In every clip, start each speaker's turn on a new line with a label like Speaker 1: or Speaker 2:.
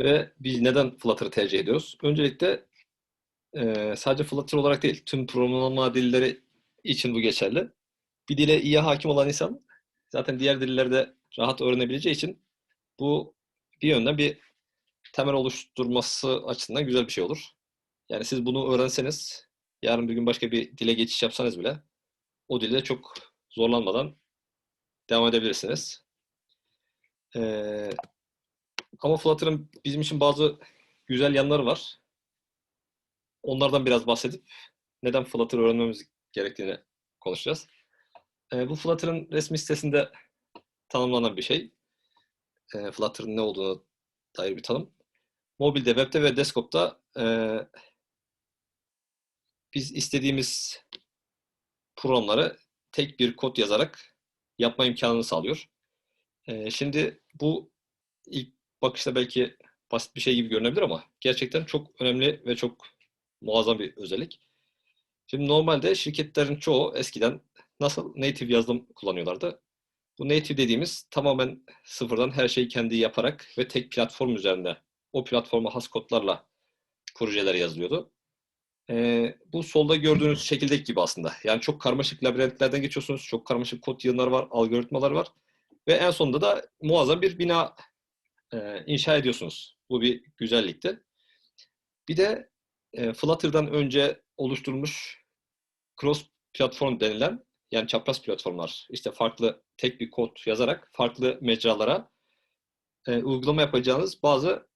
Speaker 1: Ve biz neden Flutter'ı tercih ediyoruz? Öncelikle e, sadece Flutter olarak değil, tüm programlama dilleri için bu geçerli. Bir dile iyi hakim olan insan zaten diğer dilleri de rahat öğrenebileceği için bu bir yönden bir temel oluşturması açısından güzel bir şey olur. Yani siz bunu öğrenseniz, yarın bir gün başka bir dile geçiş yapsanız bile o dilde çok zorlanmadan devam edebilirsiniz. Ee, ama Flutter'ın bizim için bazı güzel yanları var. Onlardan biraz bahsedip neden Flutter öğrenmemiz gerektiğini konuşacağız. Ee, bu Flutter'ın resmi sitesinde tanımlanan bir şey. Ee, Flutter'ın ne olduğunu dair bir tanım. Mobilde, webde ve desktop'ta e, biz istediğimiz programları tek bir kod yazarak yapma imkanını sağlıyor. E, şimdi bu ilk bakışta belki basit bir şey gibi görünebilir ama gerçekten çok önemli ve çok muazzam bir özellik. Şimdi normalde şirketlerin çoğu eskiden nasıl native yazılım kullanıyorlardı. Bu native dediğimiz tamamen sıfırdan her şeyi kendi yaparak ve tek platform üzerinde o platforma has kodlarla projeler yazılıyordu. Ee, bu solda gördüğünüz şekildeki gibi aslında. Yani çok karmaşık labirentlerden geçiyorsunuz. Çok karmaşık kod yığınları var, algoritmalar var. Ve en sonunda da muazzam bir bina e, inşa ediyorsunuz. Bu bir güzellikti. Bir de e, Flutter'dan önce oluşturulmuş cross platform denilen yani çapraz platformlar işte farklı tek bir kod yazarak farklı mecralara e, uygulama yapacağınız bazı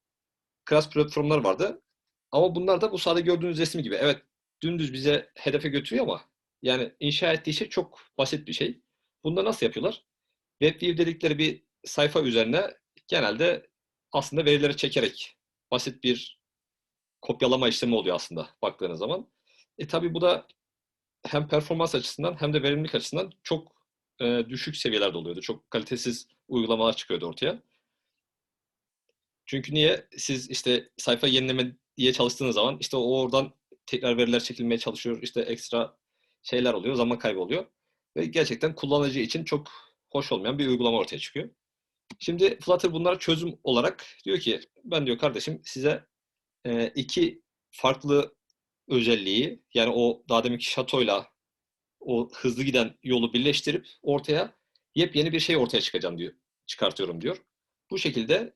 Speaker 1: cross platformlar vardı. Ama bunlar da bu sahada gördüğünüz resmi gibi. Evet dümdüz bize hedefe götürüyor ama yani inşa ettiği şey çok basit bir şey. Bunda nasıl yapıyorlar? WebView dedikleri bir sayfa üzerine genelde aslında verileri çekerek basit bir kopyalama işlemi oluyor aslında baktığınız zaman. E tabi bu da hem performans açısından hem de verimlilik açısından çok e, düşük seviyelerde oluyordu. Çok kalitesiz uygulamalar çıkıyordu ortaya. Çünkü niye? Siz işte sayfa yenileme diye çalıştığınız zaman işte o oradan tekrar veriler çekilmeye çalışıyor. İşte ekstra şeyler oluyor. Zaman kaybı oluyor. Ve gerçekten kullanıcı için çok hoş olmayan bir uygulama ortaya çıkıyor. Şimdi Flutter bunlara çözüm olarak diyor ki ben diyor kardeşim size e, iki farklı özelliği yani o daha deminki şatoyla o hızlı giden yolu birleştirip ortaya yepyeni bir şey ortaya çıkacağım diyor. Çıkartıyorum diyor. Bu şekilde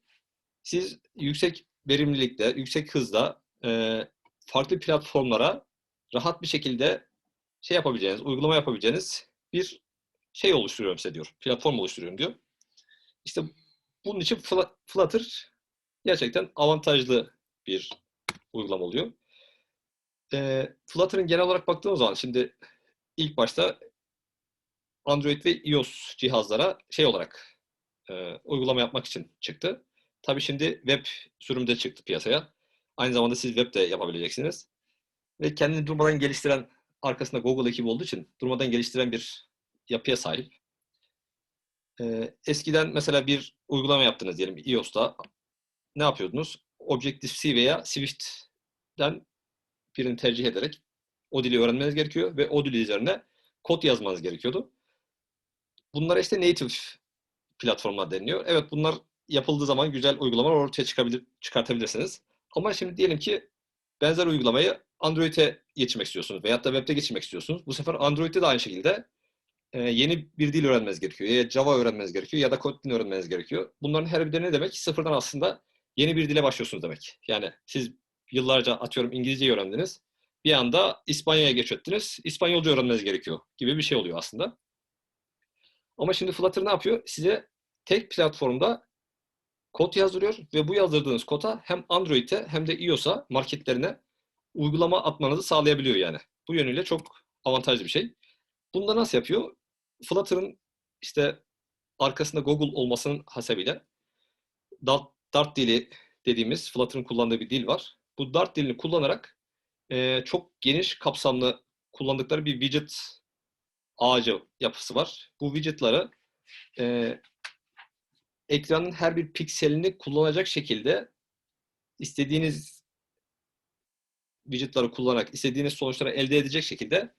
Speaker 1: siz yüksek verimlilikte, yüksek hızda e, farklı platformlara rahat bir şekilde şey yapabileceğiniz, uygulama yapabileceğiniz bir şey oluşturuyorum size diyor. Platform oluşturuyorum diyor. İşte bunun için Flutter gerçekten avantajlı bir uygulama oluyor. E, Flutter'ın genel olarak baktığımız zaman şimdi ilk başta Android ve iOS cihazlara şey olarak e, uygulama yapmak için çıktı. Tabii şimdi web sürümde çıktı piyasaya. Aynı zamanda siz web de yapabileceksiniz. Ve kendini durmadan geliştiren, arkasında Google ekibi olduğu için durmadan geliştiren bir yapıya sahip. Ee, eskiden mesela bir uygulama yaptınız diyelim iOS'ta. Ne yapıyordunuz? Objective-C veya Swift'ten birini tercih ederek o dili öğrenmeniz gerekiyor ve o dili üzerine kod yazmanız gerekiyordu. Bunlar işte native platformlar deniliyor. Evet bunlar yapıldığı zaman güzel uygulamalar ortaya çıkabilir, çıkartabilirsiniz. Ama şimdi diyelim ki benzer uygulamayı Android'e geçirmek istiyorsunuz veyahut da web'de geçirmek istiyorsunuz. Bu sefer Android'de de aynı şekilde e, yeni bir dil öğrenmeniz gerekiyor. Ya Java öğrenmeniz gerekiyor ya da Kotlin öğrenmeniz gerekiyor. Bunların her biri ne demek? Sıfırdan aslında yeni bir dile başlıyorsunuz demek. Yani siz yıllarca atıyorum İngilizceyi öğrendiniz. Bir anda İspanya'ya geç ettiniz. İspanyolca öğrenmeniz gerekiyor gibi bir şey oluyor aslında. Ama şimdi Flutter ne yapıyor? Size tek platformda kod yazdırıyor ve bu yazdırdığınız koda hem Android'e hem de iOS'a marketlerine uygulama atmanızı sağlayabiliyor yani. Bu yönüyle çok avantajlı bir şey. Bunda nasıl yapıyor? Flutter'ın işte arkasında Google olmasının hasebiyle Dart, Dart dili dediğimiz Flutter'ın kullandığı bir dil var. Bu Dart dilini kullanarak e, çok geniş kapsamlı kullandıkları bir widget ağacı yapısı var. Bu widgetları e, ekranın her bir pikselini kullanacak şekilde istediğiniz widgetları kullanarak istediğiniz sonuçları elde edecek şekilde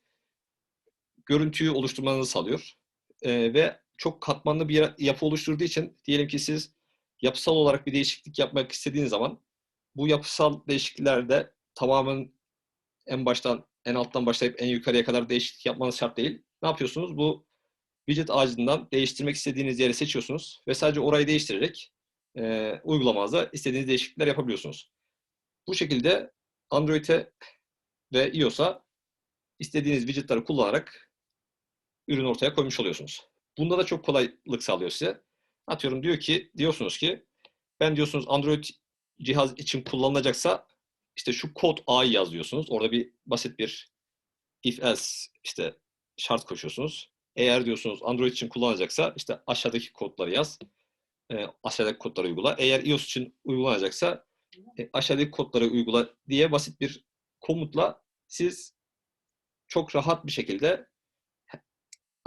Speaker 1: görüntüyü oluşturmanızı sağlıyor. Ee, ve çok katmanlı bir yapı oluşturduğu için diyelim ki siz yapısal olarak bir değişiklik yapmak istediğiniz zaman bu yapısal değişikliklerde tamamen en baştan en alttan başlayıp en yukarıya kadar değişiklik yapmanız şart değil. Ne yapıyorsunuz? Bu widget ağacından değiştirmek istediğiniz yeri seçiyorsunuz ve sadece orayı değiştirerek e, uygulamada istediğiniz değişiklikler yapabiliyorsunuz. Bu şekilde Android'e ve iOS'a istediğiniz widgetları kullanarak ürün ortaya koymuş oluyorsunuz. Bunda da çok kolaylık sağlıyor size. Atıyorum diyor ki diyorsunuz ki ben diyorsunuz Android cihaz için kullanılacaksa işte şu kod A'yı yaz diyorsunuz. Orada bir basit bir if else işte şart koşuyorsunuz. Eğer diyorsunuz Android için kullanılacaksa işte aşağıdaki kodları yaz. E, aşağıdaki kodları uygula. Eğer iOS için uygulanacaksa e, aşağıdaki kodları uygula diye basit bir komutla siz çok rahat bir şekilde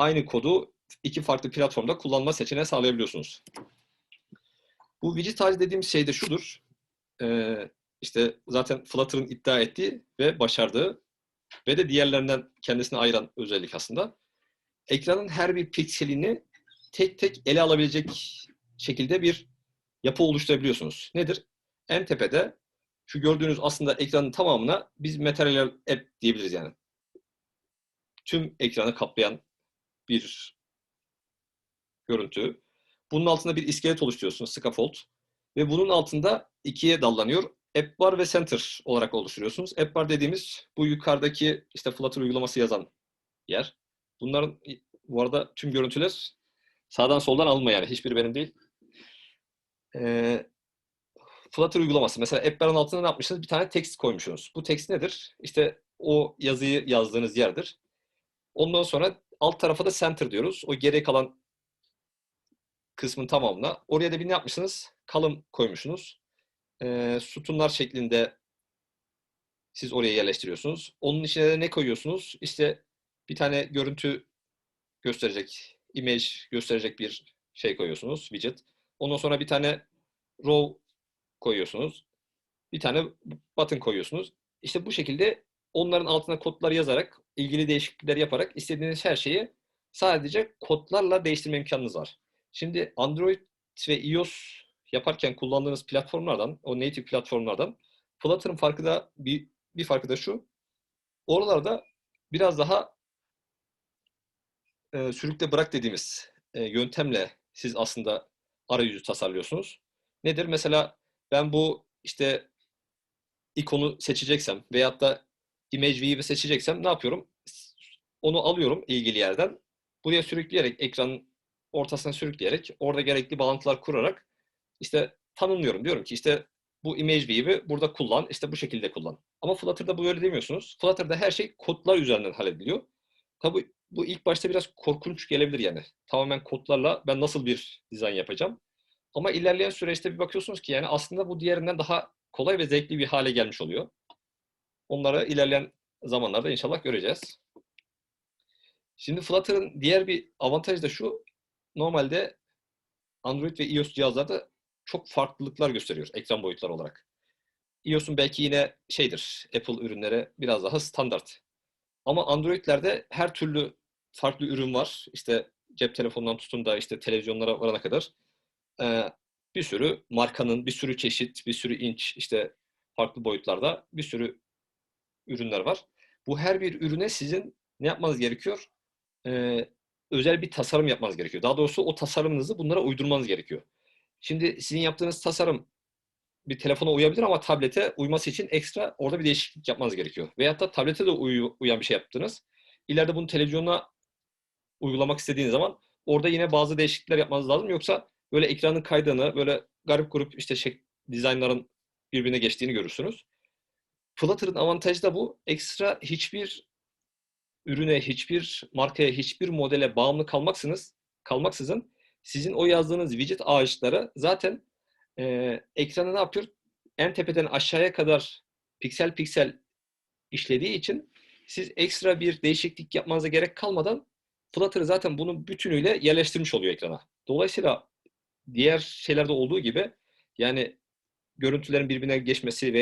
Speaker 1: aynı kodu iki farklı platformda kullanma seçeneği sağlayabiliyorsunuz. Bu widget ağacı dediğimiz şey de şudur. Ee, işte zaten Flutter'ın iddia ettiği ve başardığı ve de diğerlerinden kendisini ayıran özellik aslında. Ekranın her bir pikselini tek tek ele alabilecek şekilde bir yapı oluşturabiliyorsunuz. Nedir? En tepede şu gördüğünüz aslında ekranın tamamına biz Material App diyebiliriz yani. Tüm ekranı kaplayan bir görüntü. Bunun altında bir iskelet oluşturuyorsunuz, scaffold. Ve bunun altında ikiye dallanıyor. App bar ve center olarak oluşturuyorsunuz. App bar dediğimiz bu yukarıdaki işte Flutter uygulaması yazan yer. Bunların bu arada tüm görüntüler sağdan soldan alınma yani. Hiçbiri benim değil. Ee, Flutter uygulaması. Mesela app bar'ın altına ne yapmışsınız? Bir tane text koymuşsunuz. Bu text nedir? İşte o yazıyı yazdığınız yerdir. Ondan sonra alt tarafa da center diyoruz. O geri kalan kısmın tamamına. Oraya da bir ne yapmışsınız? Kalım koymuşsunuz. Ee, sütunlar şeklinde siz oraya yerleştiriyorsunuz. Onun içine de ne koyuyorsunuz? İşte bir tane görüntü gösterecek, image gösterecek bir şey koyuyorsunuz, widget. Ondan sonra bir tane row koyuyorsunuz. Bir tane button koyuyorsunuz. İşte bu şekilde onların altına kodlar yazarak, ilgili değişiklikler yaparak istediğiniz her şeyi sadece kodlarla değiştirme imkanınız var. Şimdi Android ve iOS yaparken kullandığınız platformlardan, o native platformlardan Flutter'ın farkı da bir, bir farkı da şu. Oralarda biraz daha e, sürükle bırak dediğimiz e, yöntemle siz aslında arayüzü tasarlıyorsunuz. Nedir? Mesela ben bu işte ikonu seçeceksem veyahut da image view'i seçeceksem ne yapıyorum? Onu alıyorum ilgili yerden. Buraya sürükleyerek, ekranın ortasına sürükleyerek, orada gerekli bağlantılar kurarak işte tanımlıyorum. Diyorum ki işte bu image view'i burada kullan, işte bu şekilde kullan. Ama Flutter'da bu öyle demiyorsunuz. Flutter'da her şey kodlar üzerinden hallediliyor. Tabii bu ilk başta biraz korkunç gelebilir yani. Tamamen kodlarla ben nasıl bir dizayn yapacağım? Ama ilerleyen süreçte bir bakıyorsunuz ki yani aslında bu diğerinden daha kolay ve zevkli bir hale gelmiş oluyor. Onları ilerleyen zamanlarda inşallah göreceğiz. Şimdi Flutter'ın diğer bir avantajı da şu. Normalde Android ve iOS cihazlarda çok farklılıklar gösteriyor ekran boyutları olarak. iOS'un belki yine şeydir, Apple ürünlere biraz daha standart. Ama Android'lerde her türlü farklı ürün var. İşte cep telefonundan tutun da işte televizyonlara varana kadar ee, bir sürü markanın, bir sürü çeşit, bir sürü inç, işte farklı boyutlarda bir sürü ürünler var. Bu her bir ürüne sizin ne yapmanız gerekiyor? Ee, özel bir tasarım yapmanız gerekiyor. Daha doğrusu o tasarımınızı bunlara uydurmanız gerekiyor. Şimdi sizin yaptığınız tasarım bir telefona uyabilir ama tablete uyması için ekstra orada bir değişiklik yapmanız gerekiyor. Veyahut da tablete de uy- uyan bir şey yaptınız. İleride bunu televizyona uygulamak istediğiniz zaman orada yine bazı değişiklikler yapmanız lazım. Yoksa böyle ekranın kaydığını, böyle garip grup işte şey, dizaynların birbirine geçtiğini görürsünüz. Flutter'ın avantajı da bu. Ekstra hiçbir ürüne, hiçbir markaya, hiçbir modele bağımlı kalmaksınız, kalmaksızın sizin o yazdığınız widget ağaçları zaten e, ekranı ne yapıyor? En tepeden aşağıya kadar piksel piksel işlediği için siz ekstra bir değişiklik yapmanıza gerek kalmadan Flutter zaten bunu bütünüyle yerleştirmiş oluyor ekrana. Dolayısıyla diğer şeylerde olduğu gibi yani görüntülerin birbirine geçmesi ve